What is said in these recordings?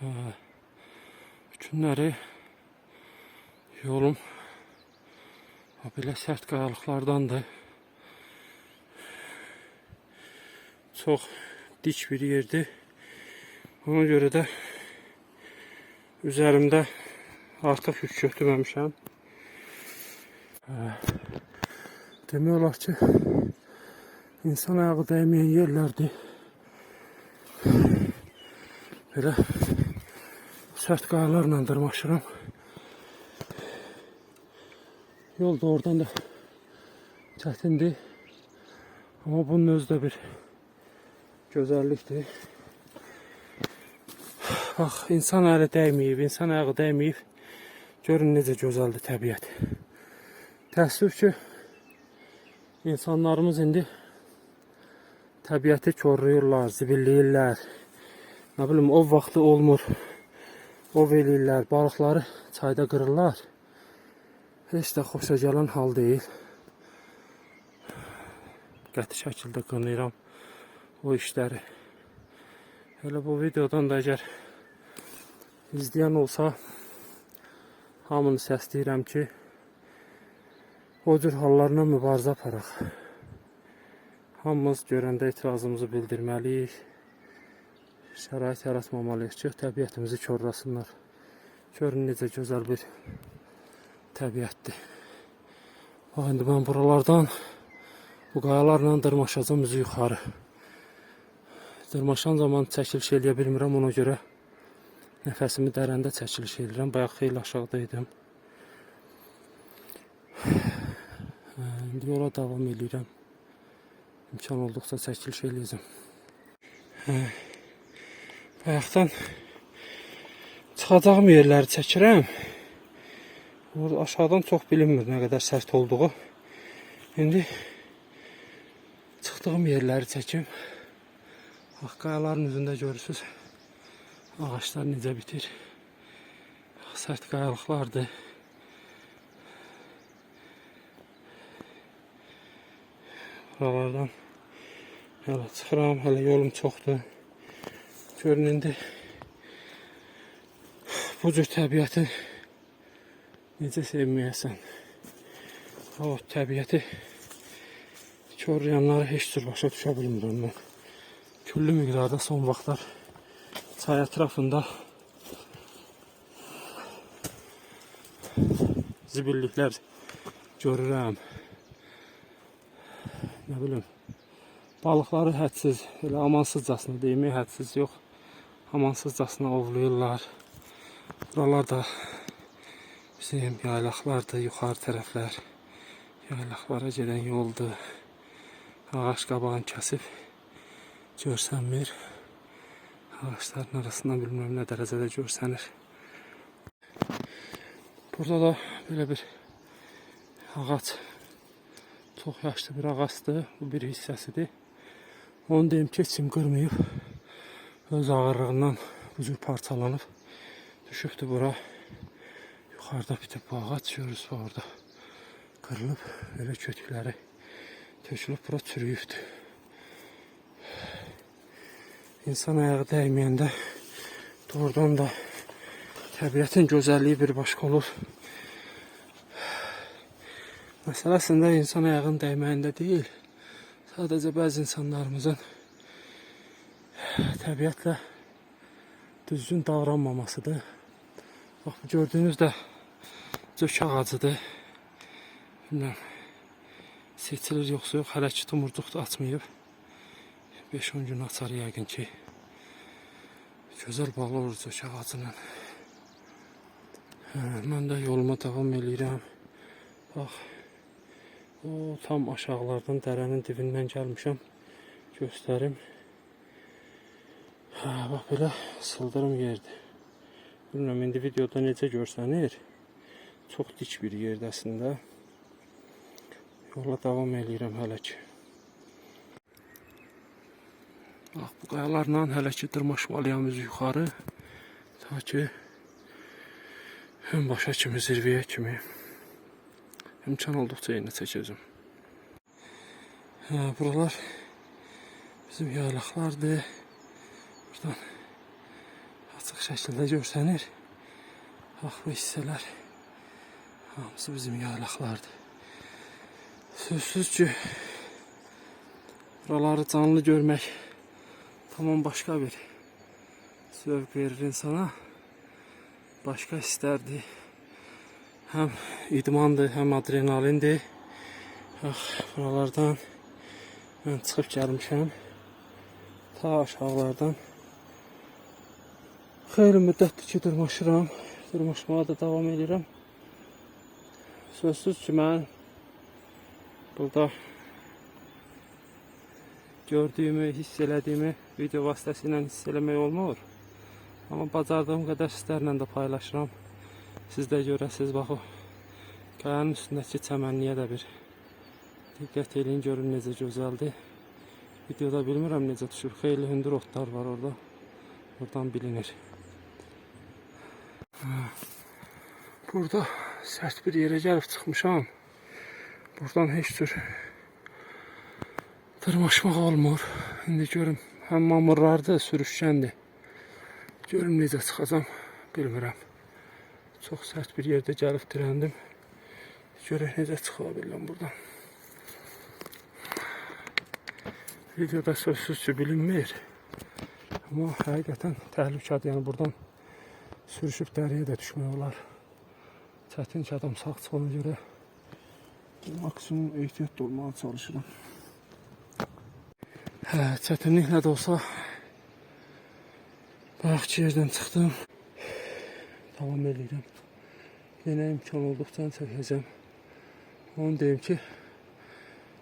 Günləri yolum belə sərt qayalıqlardandır. Çox dik bir yerdir. Ona görə də üzərimdə artıq yük götürməmişəm. Demək olar ki, insan ayağı dəyməyən yerlərdir. Belə sərt qayalarla dırmaşıram. Yol da oradan da çətindir. Amma bunun özü də bir gözəllikdir. Bax, insan əli dəyməyib, insan ayağı dəyməyib. Görün necə gözəldir təbiət. Təəssüf ki, insanlarımız indi təbiəti korlayırlar, zibilləyirlər. Nə bilim, o vaxtı olmur. Ov eləyirlər, balıqları çayda qırırlar. Heç də xoşa gələn hal deyil. Qəti şəkildə qınayıram o işləri. Elə bu videodan da əgər izləyən olsa, hamını səsləyirəm ki, o cür hallarla mübarizə aparaq. Hamımız görəndə etirazımızı bildirməliyik. Şərait yaratmamalıyıq ki, təbiətimizi korlasınlar. Görün necə gözəl bir təbiətdir. Bax indi mən buralardan bu qayalarla dırmaşacağım üzü yuxarı. Dırmaşan zaman çəkiliş eləyə bilmirəm ona görə nəfəsimi dərəndə çəkiliş edirəm. Bayaq xeyli aşağıda idim. İndi yola davam edirəm. İmkan olduqca çəkiliş eləyəcəm. Hə. Bayaqdan çıxacağım yerləri çəkirəm. Orada aşağıdan çox bilinmir nə qədər sərt olduğu. İndi çıxdığım yerləri çəkim. Bax qayaların üzündə görürsüz. Ağaçlar necə bitir. Sərt qayalıqlardır. Buralardan hələ çıxıram, hələ yolum çoxdur. Görün indi bu cür təbiəti necə sevməyəsən. O təbiəti korlayanları heç cür başa düşə bilmirəm mən. Küllü miqdarda son vaxtlar çay ətrafında zibilliklər görürəm. Nə bilim, balıqları hədsiz, elə amansızcasına deyimək hədsiz yox, amansızcasına ovlayırlar. Buralar da bizim yaylaqlardır, yuxarı tərəflər. Yaylaqlara gedən yoldur. Ağac qabağını kəsib görsənmir. Ağaçların arasından bilmem nə dərəcədə görsənir. Burada da belə bir ağac çox yaşlı bir ağacdır. Bu bir hissəsidir. Onu deyim kim qırmayıb. Öz ağırlığından bu cür parçalanıb düşübdür bura. Yuxarıda bitib bu ağac görürüz bu orada. Qırılıb belə kötükləri tökülüb bura çürüyübdür. İnsan ayağı dəyməyəndə doğrudan da təbiətin gözəlliyi bir başqa olur. Məsələ əslində insan ayağının dəyməyində deyil. Sadəcə bəzi insanlarımızın təbiətlə düzgün davranmamasıdır. Bax bu gördüyünüz də cök ağacıdır. Bilmem seçilir yoxsa yox, hələ ki tumurcuq da açmayıb. 5-10 gün açar yəqin ki. Gözəl bağlı olur cök ağacının. Hə, mən də yoluma davam eləyirəm. Bax, o tam aşağılardan dərənin dibindən gəlmişəm. Göstərim. Bax belə sıldırım yerdir. Bilmirəm indi videoda necə görsənir. Çox dik bir yerdə əslində. Yola davam eləyirəm hələ ki. Bax bu qayalarla hələ ki dırmaşmalıyam üzü yuxarı. Ta ki ön başa kimi, zirvəyə kimi imkan olduqca yerinə çəkəcəm. Buralar bizim yaylaqlardır. Buradan açıq şəkildə görsənir. Bax bu hissələr hamısı bizim yaylaqlardır. Sözsüz ki buraları canlı görmək tamam başqa bir zövq verir insana. Başqa hisslərdir. Həm idmandır, həm adrenalindir. Bax buralardan mən çıxıb gəlmişəm. Ta aşağılardan Xeyli müddətdir ki, dırmaşıram. Dırmaşmağa da davam edirəm. Sözsüz ki, mən burada gördüyümü, hiss elədiyimi video vasitəsilə hiss eləmək olmur. Amma bacardığım qədər sizlərlə də paylaşıram. Siz də görəsiniz, bax o qayanın üstündəki çəmənliyə də bir diqqət eləyin, görün necə gözəldir. Videoda bilmirəm necə düşür. Xeyli hündür otlar var orada. Oradan bilinir. Burada sərt bir yerə gəlib çıxmışam. Buradan heç cür dırmaşmaq olmur. İndi görüm, həm mamırlardır, sürüşkəndir. Görüm necə çıxacam, bilmirəm. Çox sərt bir yerdə gəlib dirəndim. Görək necə çıxa bilirəm buradan. Videoda sözsüz ki bilinmir. Amma həqiqətən təhlükədir. Yəni buradan sürüşüb dəriyə də düşmək olar. Çətin ki adam sağ çıxana görə maksimum ehtiyatlı olmağa çalışıram. Hə, çətinliklə də olsa bayaqki yerdən çıxdım. Davam edirəm. Yenə imkan olduqca çəkəcəm. Onu deyim ki,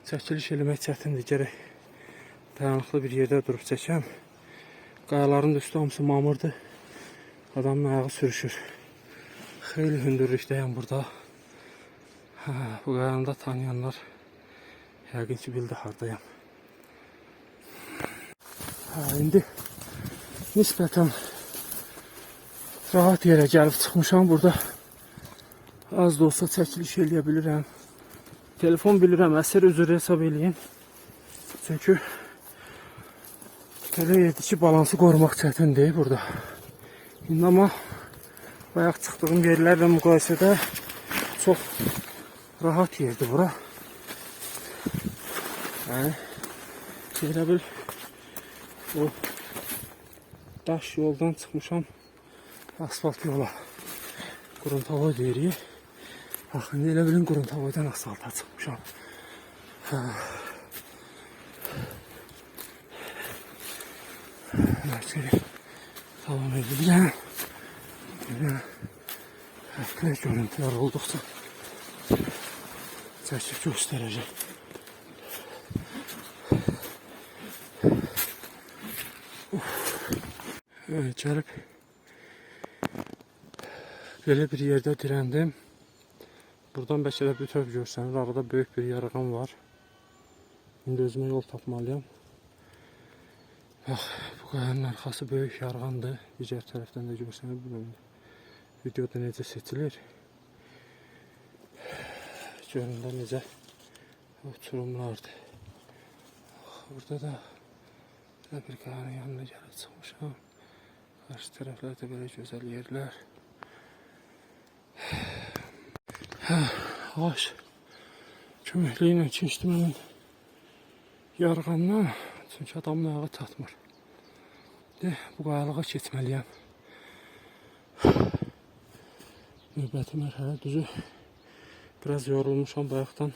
çəkiliş eləmək çətindir. Gərək dayanıqlı bir yerdə durub çəkəm. Qayaların da üstü hamısı mamırdır. Adamın ayağı sürüşür. Xeyli hündürlükdəyəm burada. Hə, bu qayanı tanıyanlar yəqin ki bildi hardayam. Hə, indi nisbətən rahat yerə gəlib çıxmışam burada. Az da olsa çəkiliş eləyə. Telefon bilirəm, əsər üzrə hesab eləyin. Çünki belə yerdir ki, balansı qorumaq çətindir burada. İndi amma bayaq çıxdığım yerlərlə müqayisədə çox rahat yerdir bura. Yəni elə bil o daş yoldan çıxmışam asfalt yola. Quruntava deyirik. Bax, indi elə bilin Quruntavadan asfalta çıxmışam. Hə. Nəsə, Tamam edeceğim. Yine hafifle görüntüler oldukça çekip göstereceğim. Uf. Evet, gəlib belə bir yerdə dirəndim. Buradan bəlkə də bütöv görsənir. Arada böyük bir yarıqan var. İndi özümə yol tapmalıyam. Bax, bu qayanın arxası böyük yarğandır. Digər tərəfdən də görsənir bilmirəm. Videoda necə seçilir. Görün də necə uçurumlardır. Burada da bir qayanın yanına gəlib çıxmışam. Qarşı tərəflərdə belə gözəl yerlər. Hə, ağac köməkliyi ilə keçdim həmin yarğandan. Çünki adamın ayağı çatmır. De, bu qayalığa keçməliyəm. Növbəti mərhələ düzü. Biraz yorulmuşam bayaqdan.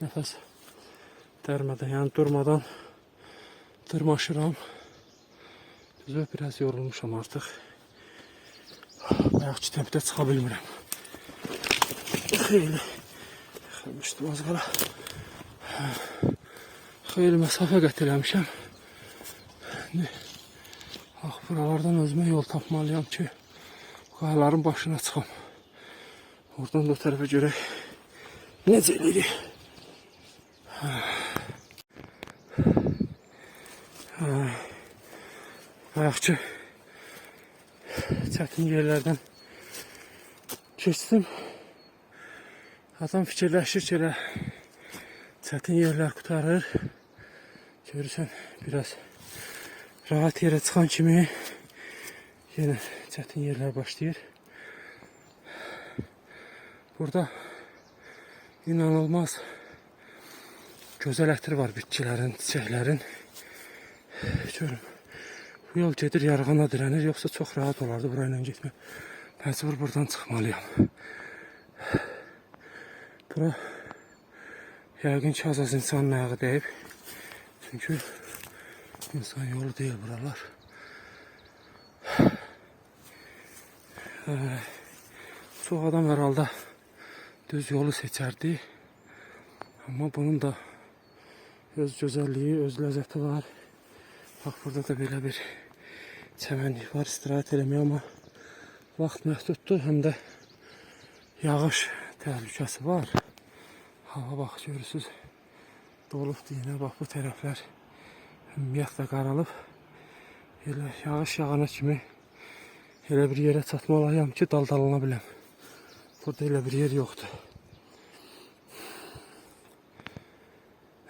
Nəfəs dərmədən, yəni durmadan dırmaşıram. Düzü biraz yorulmuşam artıq. Bayaqki tempdə çıxa bilmirəm. Xeyli yıxılmışdım az qala. Xeyli məsafə qət eləmişəm. İndi bax buralardan özümə yol tapmalıyam ki, qayaların başına çıxam. Oradan da o tərəfə görək necə eləyirik. Bayaqçı çətin yerlərdən keçdim. Adam fikirləşir ki, elə çətin yerlər qutarır. Görürsən, biraz rahat yere çıkan kimi yine çetin yerler başlayır. Burada inanılmaz güzel ətri var bitkilərin, çiçəklərin. Görüm. Bu yol gedir yarğana dirənir, yoxsa çox rahat olardı burayla getmək. Məcbur buradan çıxmalıyam. Bura yəqin ki az az insanın ayağı dəyib. Çünki insan yolu deyil buralar. Ee, Çox adam hər halda düz yolu seçərdi. Amma bunun da öz gözəlliyi, öz ləzzəti var. Bax burada da belə bir çəmənlik var istirahət eləməyə amma vaxt məhduddur, həm də yağış təhlükəsi var. Hava bax görürsüz dolubdur yenə bax bu tərəflər ümumiyyətlə qaralıb. Elə yağış yağana kimi elə bir yerə çatmalıyam ki daldalana biləm. Burada elə bir yer yoxdur.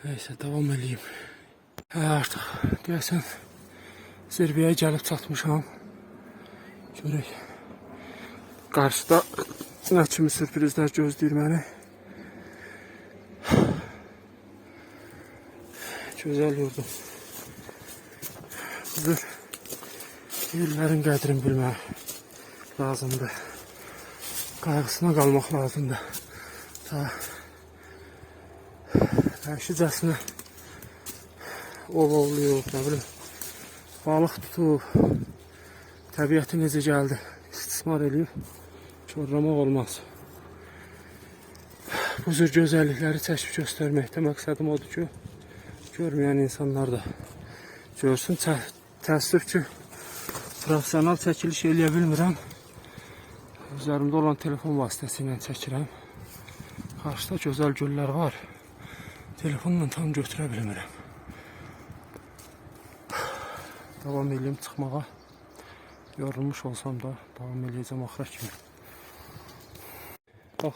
Neyse devam edeyim. Hə, artıq deyəsən zirvəyə gəlib çatmışam. Görək. Qarşıda nə kimi sürprizlər gözləyir məni. Gözəl yurdum. Budur. Yerlərin qədrini bilmək lazımdır. Qayğısına qalmaq lazımdır. Ta vəhşicəsinə ov ovluyub, nə bilim, balıq tutub, təbiəti necə gəldi, istismar eləyib, çorlamaq olmaz. Bu cür gözəllikləri çəkib göstərməkdə məqsədim odur ki, görməyən insanlar da görsün. Təəssüf ki, professional çəkiliş eləyə bilmirəm. Üzərimdə olan telefon vasitəsilə çəkirəm. Qarşıda gözəl güllər var. Telefonla tam götürə bilmirəm. Davam edeyim çıxmağa. Yorulmuş olsam da davam edəcəm axıra kimi. Bax.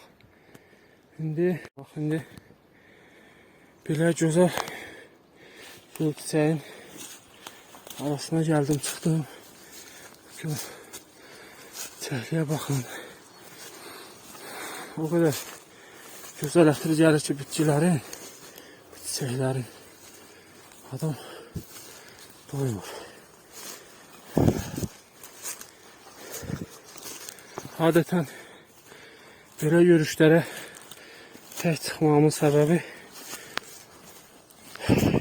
İndi, bax indi belə gözəl gül çiçəyin arasına gəldim, çıxdım. Gör. Çiçəkliyə baxın. O qədər gözəl ətri gəlir ki, bitkilərin, çiçəklərin. Adam doymur. Adətən belə yürüyüşlərə tək çıxmamın səbəbi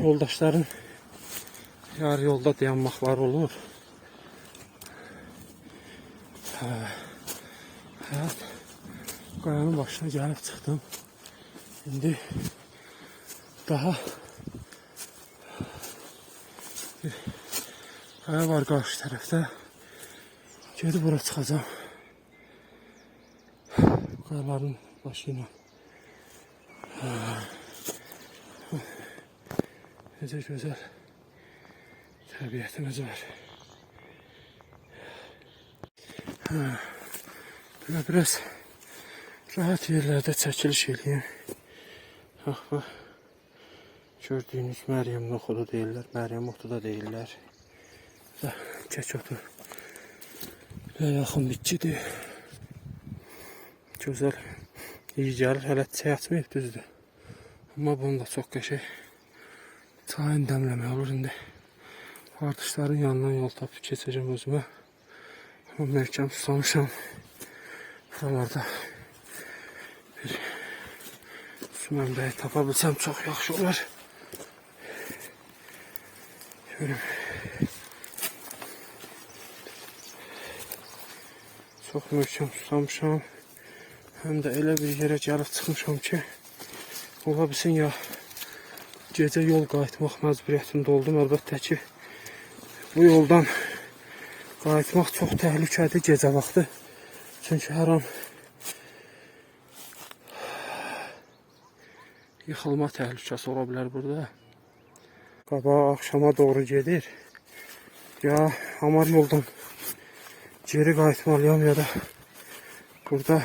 yoldaşların yarı yolda dayanmaqları olur. Hə, həyat qayanın başına gəlib çıxdım. İndi daha bir qaya var qarşı tərəfdə. Gedib bura çıxacağam. Qayaların başı ilə. Necə gözəl təbiətimiz var. Hə, Belə biraz rahat yerlərdə çəkiliş eləyim. Bax, bax. Gördüyünüz Məryəm noxudu deyirlər, Məryəm otu da deyirlər. Və kək otu. Belə yaxın bitkidir. Gözəl. İyi gəlir, hələ çay açmayıb düzdür. Amma bunun da çox qəşəng çayın dəmləmək olur indi. Ardışların yanından yol tapıb keçəcəm özümə. Amma möhkəm susamışam. Buralarda bir su mənbəyi tapa bilsəm çox yaxşı olar. Görüm. Çox möhkəm susamışam. Həm də elə bir yerə gəlib çıxmışam ki, ola bilsin ya gecə yol qayıtmaq məcburiyyətində oldum. Əlbəttə ki, bu yoldan qayıtmaq çox təhlükəlidir gecə vaxtı. Çünki hər an yıxılma təhlükəsi ola bilər burada. Qabağa axşama doğru gedir. Ya hamar yoldan geri qayıtmalıyam ya da burada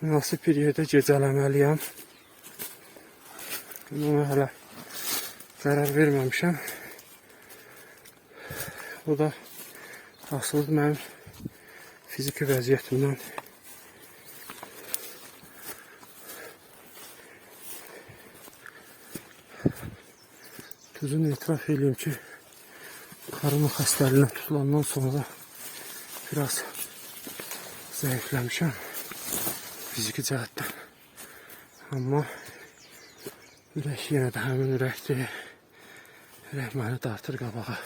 münasib bir yerdə gecələməliyəm. Amma hələ qərar verməmişəm. Bu da asılıdır mənim fiziki vəziyyətimdən. Düzün etiraf edeyim ki, karın xəstəliyinə tutulandan sonra biraz zəifləmişəm fiziki cəhətdən. Amma ürək yenə də həmin ürəkdir. Ürək məni dartır qabağa.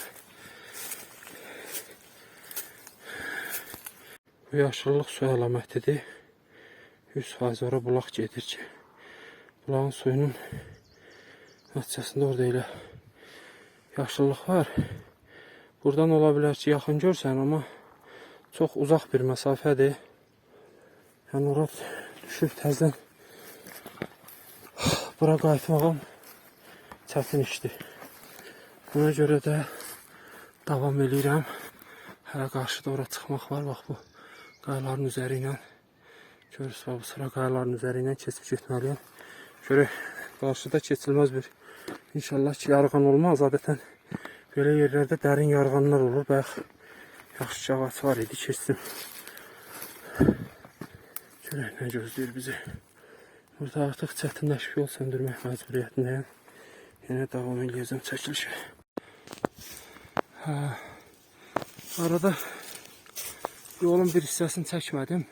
Bu yaşıllıq su əlamətidir. 100% ora bulaq gedir ki, bulağın suyunun nəticəsində orada elə yaşıllıq var. Buradan ola bilər ki, yaxın görsən, amma çox uzaq bir məsafədir. Yəni ora düşüb təzədən bura qayıtmağım çətin işdir. Buna görə də davam eləyirəm. Hələ qarşıda ora çıxmaq var, bax bu qayaların üzəri ilə. Görürsünüz, bax bu sıra qayaların üzəri ilə keçib getməliyəm. Görək, qarşıda bir İnşallah ki yarğan olmaz. Adətən belə yerlərdə dərin yarğanlar olur. Bayaq yaxşı ağac var idi, keçdim. Görək nə gözləyir bizi. Burada artıq çətinləşib yol söndürmək məcburiyyətindəyəm. Yenə davam edəcəm çəkilişə. Arada yolun bir hissəsini çəkmədim.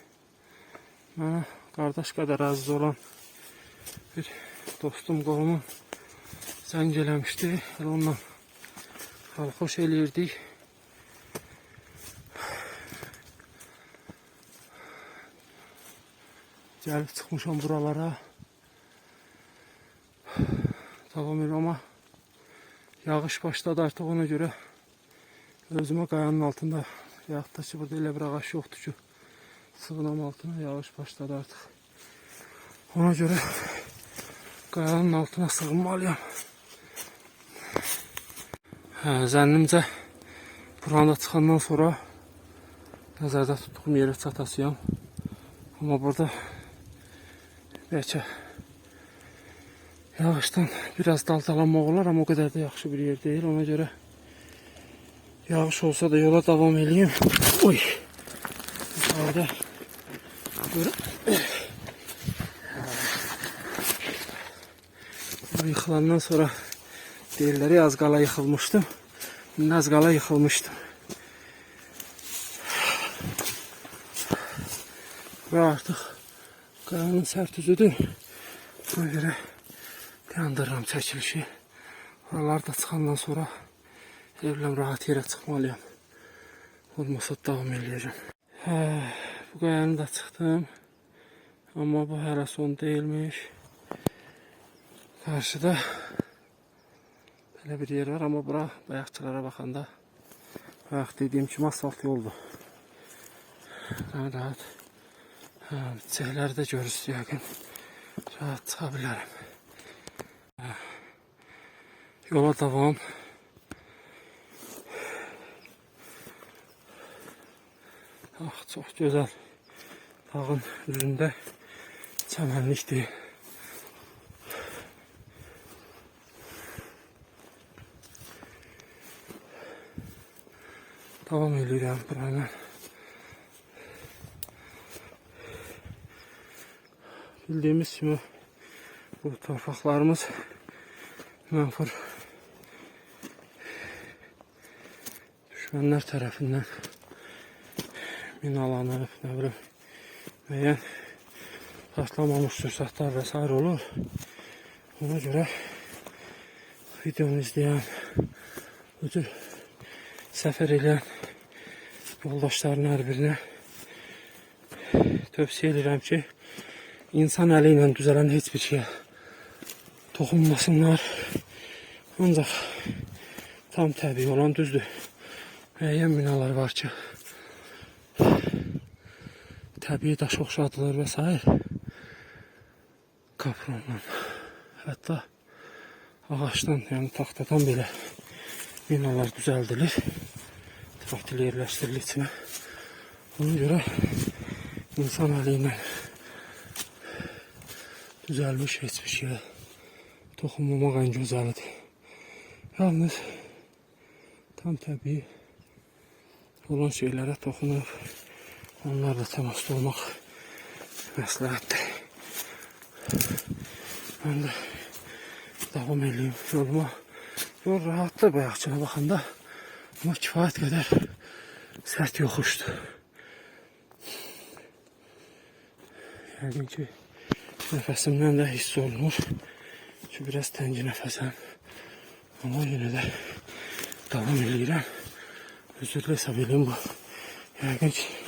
Mənə qardaş qədər əziz olan bir dostum, qolumum zəng eləmişdi. Elə onunla xoş eləyirdik. Gəlib çıxmışam buralara. Davam edirəm amma yağış başladı artıq ona görə özümə qayanın altında da ki burada elə bir ağac yoxdur ki sığınam altına yağış başladı artıq. Ona görə qayanın altına sığınmalıyam. Hə, zənnimcə buranda çıxandan sonra nəzərdə tutduğum yerə çatasıyam. Amma burada bəlkə yağışdan biraz daldalanmaq olar, amma o qədər də yaxşı bir yer deyil. Ona görə yağış olsa da yola davam eləyim. Oy. Böyle Bu yıkılandan sonra Diğerleri az kala yıkılmıştım. Az kala yıkılmıştım. Ve artık kayanın sert üzüdür. Ona göre dayandırıram çəkilişi. Oralarda çıxandan sonra evləm rahat yerə çıxmalıyam. Olmasa davam eləyəcəm. Hə, bu qayanı da çıxdım. Amma bu hələ son değilmiş. Karşıda Böyle bir yer var ama bura bayakçılara bakanda bayaq dediğim kimi asfalt yoldur. Rahat rahat. Ha, çiçəkləri də görürsünüz yəqin. Rahat çıxa bilərəm. Ha, Yola davam. Ah, çox gözəl. Dağın üzündə çəmənlikdir. Davam edirəm buranın. Bildiğimiz kimi bu torpaqlarımız mənfur düşmənlər tərəfindən minalanıb, nə bilim, müəyyən patlamamış sursatlar və s. olur. Ona görə videonu izləyən, bu tür səfər edən yoldaşların hər birinə tövsiyə edirəm ki, insan əli ilə düzələn heç bir şeyə toxunmasınlar. Ancaq tam təbii olan düzdür. Müəyyən binalar var ki, təbii daş oxşadılır və s. Kapronla, hətta ağaçdan, yəni taxtadan belə binalar düzəldilir. Traktörle yerləşdirilir içinə. Ona görə insan əli ilə düzəlmiş heç bir şeyə toxunmamaq ən gözəlidir. Yalnız tam tabii olan şeylere dokunup onlarla temasda olmak məsləhətdir. Ben de devam edeyim yoluma. Yol rahatlı bayaqçına baxanda ama kifayət qədər sərt yoxuşdu. Yəqin ki nəfəsimdən də hiss olunur ki biraz təngi nəfəsəm. Ama yine de devam edirəm. Özürlü hesab bu. Yəqin ki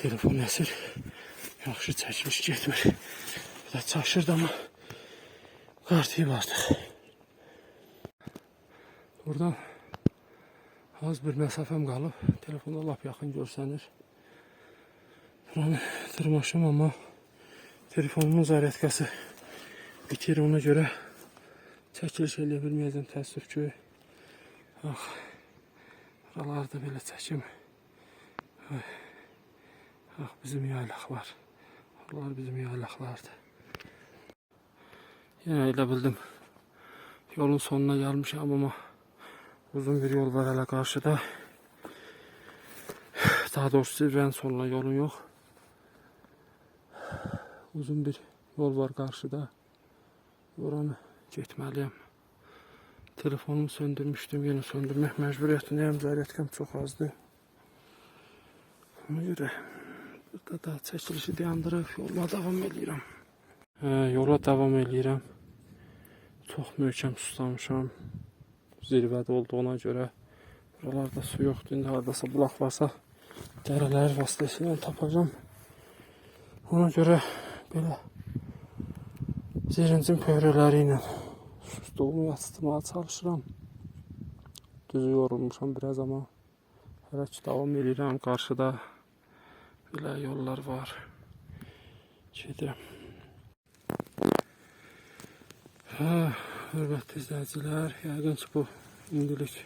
telefon əsir yaxşı çəkiliş getmir. Bir də çaşırdı ama qartıyıb artıq. Buradan az bir məsafəm qalıb. Telefonda lap yaxın görsənir. Buranı tırmaşım amma telefonumun zaryadkası bitir ona görə çəkiliş eləyə bilməyəcəm təəssüf ki. Bax. Buralarda belə çəkim. Ay. Bax bizim yaylaqlar. Buralar bizim yaylaqlardır. Yenə elə bildim. Yolun sonuna gəlmişəm amma uzun bir yol var hələ qarşıda. Daha doğrusu zirvənin sonuna yolun yox. Uzun bir yol var qarşıda. Oranı getməliyəm. Telefonumu söndürmüşdüm, yenə söndürmək məcburiyyətindəyəm. Zərətkəm çox azdır. Ona görə burada da çəkilişi dayandırıb yola davam edirəm. Hə, yola davam edirəm. Çox möhkəm suslamışam. Zirvədə olduğuna görə buralarda su yoxdur. İndi hardasa bulaq varsa dərələr vasitəsilə tapacağam. Ona görə belə zerincin pöhrələri ilə sustulumu yatsıtmağa çalışıram. Düzü yorulmuşam biraz ama hələ ki davam edirəm. Qarşıda belə yollar var. Gedirəm. Hə, hörmətli izləyicilər, yəqin ki bu indilik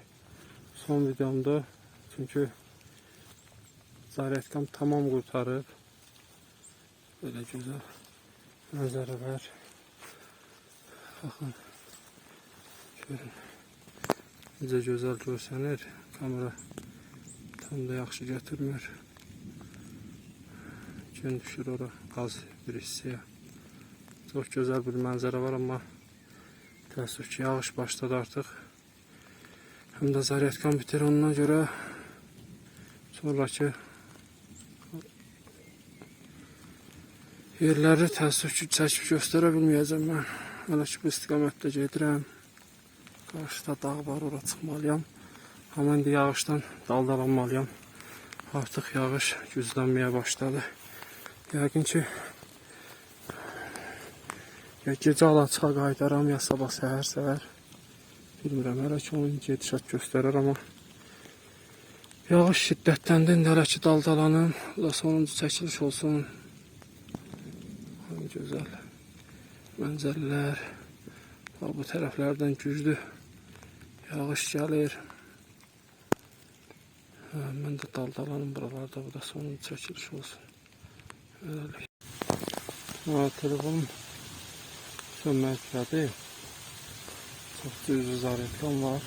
son videomdur. Çünki zaryadkam tamam qurtarıb. Belə gözəl mənzərələr. Baxın. Görün. Necə gözəl görsənir. Kamera tam da yaxşı götürmür. Gün düşür ora qaz bir hissəyə. Çox gözəl bir mənzərə var amma təəssüf ki yağış başladı artıq. Həm də zaryadkan bitir ondan görə sonraki yerləri təəssüf ki çəkib göstərə bilməyəcəm mən. Hələ ki bu istiqamətdə gedirəm. Qarşıda dağ var, ora çıxmalıyam. Amma indi yağışdan daldalanmalıyam. Artıq yağış güclənməyə başladı. Yəqin ki ya gecə alaçığa qaytaram, ya sabah səhər səhər. Bilmirəm, hələ ki onun gedişat göstərir amma Yağış şiddətləndi, indi hələ ki daldalanım. Bu sonuncu çəkiliş olsun. Hani gözəl mənzərələr. Bax, bu tərəflərdən güclü yağış gəlir. Hə, mən də daldalanım buralarda. Bu da sonuncu çəkiliş olsun. Hələlik. Ha, telefonum sönmək istədi. Çox düzgün zaryadkan var.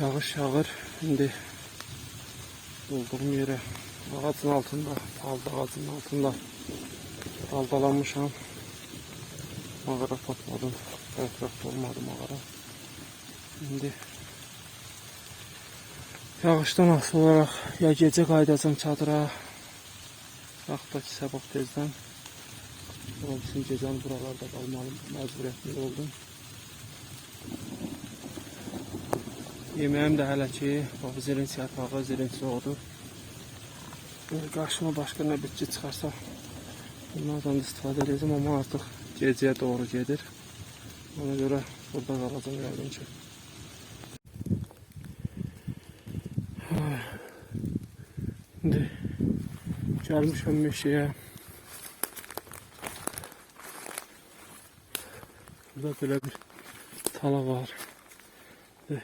Yağış yağır. İndi olduğum yere ağacın altında, palda ağacının altında daldalanmışam. Mağara tapmadım. Etrafta olmadı mağara. İndi yağışdan asılı olarak ya gece qaydacam çadıra, yaxud da ki sabah tezdən olsun gecəni buralarda qalmalı məcburiyyətli oldum. Yemeğim de hələ ki, bax zirinç yarpağı, zirinç soğudu. Böyle karşıma başka ne bitki çıxarsa bunlardan da istifadə edəcəm amma artıq gecəyə doğru gedir. Ona görə burada qalacağım yəqin ki. Gəlmişəm meşəyə. Burada belə bir tala var. Ve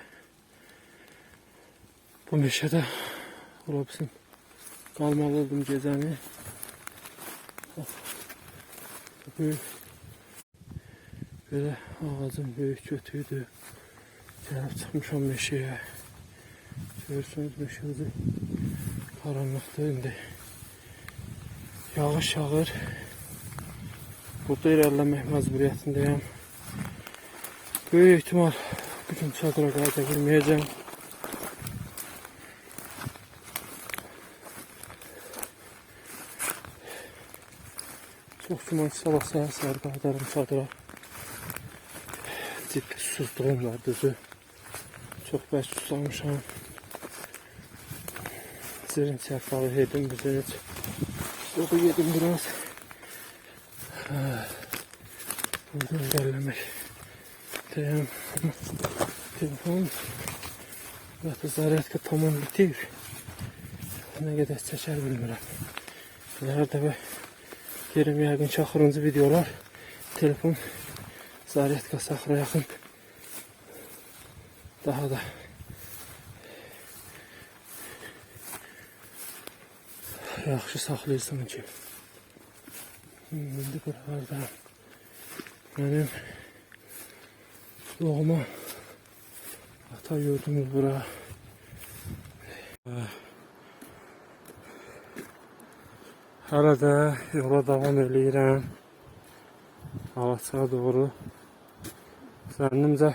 bu meşədə ola bilsin qalmalı oldum gecəni. Böyük, Belə ağacın böyük götüydü. Gəlib çıxmışam meşəyə. Görürsünüz meşədə qaranlıqdır indi. Yağış yağır. Burada irəliləmək məcburiyyətindəyəm. Böyük ihtimal bugün çadıra qayıda bilməyəcəm. Çox güman sabah səhər səhər qayıdarım çadıra. Ciddi susuzluğum var düzü. Çox bərk susamışam. Zərin çərfalı yedim bu zərin. Soğuk yedim biraz. Buradan ilerlemek. Deyəm. Telefon. Zaten zaryadka tamam bitir. Ne kadar çeker bilmirəm. Nerede be? Yerim yəqin ki, axırıncı videolar. Telefon zaryadka saxra yaxın. Daha da yaxşı saxlayırsan ki. İndi buralarda mənim doğma ata yurdumuz bura. Hələ də yola davam eləyirəm. Alaçığa doğru. Zənnimcə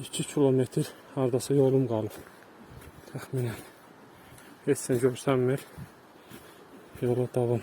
2 kilometr hardasa yolum qalıb. Təxminən. Nə görsənmir. Yola davam.